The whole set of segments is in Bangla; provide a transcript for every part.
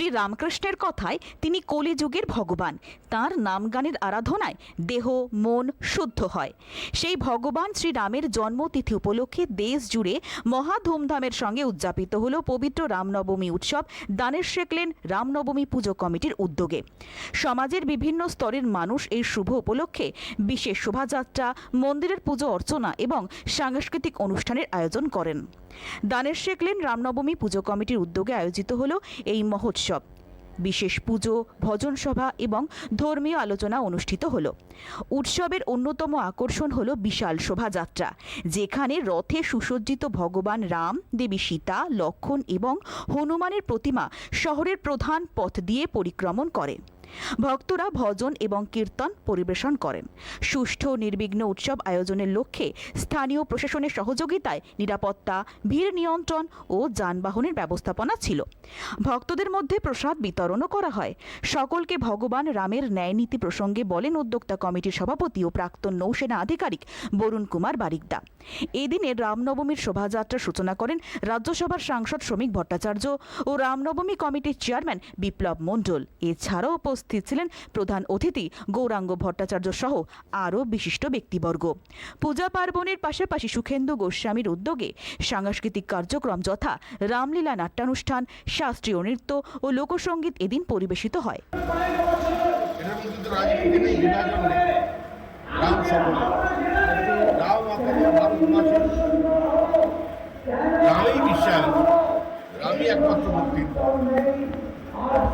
শ্রী রামকৃষ্ণের কথায় তিনি কলিযুগের ভগবান। তার নামগানের আরাধনায় দেহ, মন শুদ্ধ হয়। সেই ভগবান শ্রীরামের জন্মতিথি উপলক্ষে দেশ জুড়ে মহা ধুমধামের সঙ্গে উদযাপিত হল পবিত্র রামনবমী উৎসব, দানের শেখলেন রামনবমী পুজো কমিটির উদ্যোগে। সমাজের বিভিন্ন স্তরের মানুষ এই শুভ উপলক্ষে বিশেষ শোভাযাত্রা, মন্দিরের পুজো অর্চনা এবং সাংস্কৃতিক অনুষ্ঠানের আয়োজন করেন। দানের শেখলেন রামনবমী পুজো কমিটির উদ্যোগে আয়োজিত হলো এই মহোৎসব। বিশেষ পুজো, ভজন সভা এবং ধর্মীয় আলোচনা অনুষ্ঠিত হলো। উৎসবের অন্যতম আকর্ষণ হলো বিশাল শোভাযাত্রা, যেখানে রথে সুসজ্জিত ভগবান রাম, দেবী সীতা, লক্ষণ এবং হনুমানের প্রতিমা শহরের প্রধান পথ দিয়ে পরিক্রমণ করে। ভক্তরা ভজন এবং কীর্তন পরিবেশন করেন। সুষ্ঠু নির্বিঘ্ন উৎসব আয়োজনের লক্ষ্যে স্থানীয় প্রশাসনের সহযোগিতায় নিরাপত্তা, ভিড় নিয়ন্ত্রণ ও যানবাহনের ব্যবস্থাপনা ছিল। ভক্তদের মধ্যে প্রসাদ বিতরণও করা হয়। সকলকে ভগবান রামের ন্যায়নীতি প্রসঙ্গে বলেন উদ্যোক্তা কমিটির সভাপতি ও প্রাক্তন নৌসেনা আধিকারিক বরুণ কুমার বারিকদা। এদিনে রামনবমীর শোভাযাত্রার সূচনা করেন রাজ্যসভার সাংসদ শ্রমিক ভট্টাচার্য ও রামনবমী কমিটির চেয়ারম্যান বিপ্লব মণ্ডল। এছাড়াও উপস্থিত ছিলেন প্রধান অতিথি গৌরাঙ্গ ভট্টাচার্য সহ আরও বিশিষ্ট ব্যক্তিবর্গ। পূজা পার্বণের পাশাপাশি সুখেন্দু গোস্বামীর উদ্যোগে সাংস্কৃতিক কার্যক্রম যথা রামলীলা নাট্যানুষ্ঠান, শাস্ত্রীয় নৃত্য ও লোকসঙ্গীত এদিন পরিবেশিত হয়। রামেই রামই একমাত্র মুক্তি।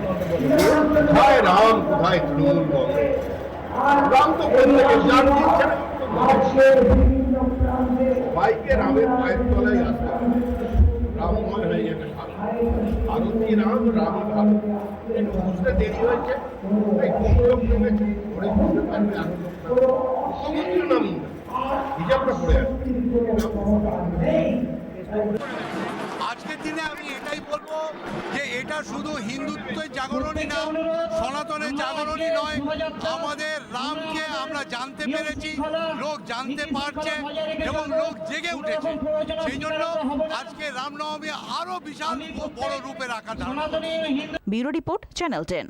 কোথায় রাম কোথায় তৃণমূল রাম তো বাইকে রামের পায়ের তলায় আসতে। রামময় হয়ে যাবে ভারত ভারতী রাম রামই ভারত একটু বুঝতে দেরি হয়েছে। তাই কোন লোক নেমেছে পরে বুঝতে পারবে আরও লোক। মুখ্যমন্ত্রী নামুন হিজাবটা পড়ে আসবে আজকের দিনে আমি এটাই বলব যে এটা শুধু হিন্দুত্বের জাগরণই না, সনাতনের জাগরণই নয়, আমাদের রামকে আমরা জানতে পেরেছি, লোক জানতে পারছে এবং লোক জেগে উঠেছে সেই জন্য আজকে রামনবমী আরও বিশাল বড় ধারণ করছে। Bureau report, channel ten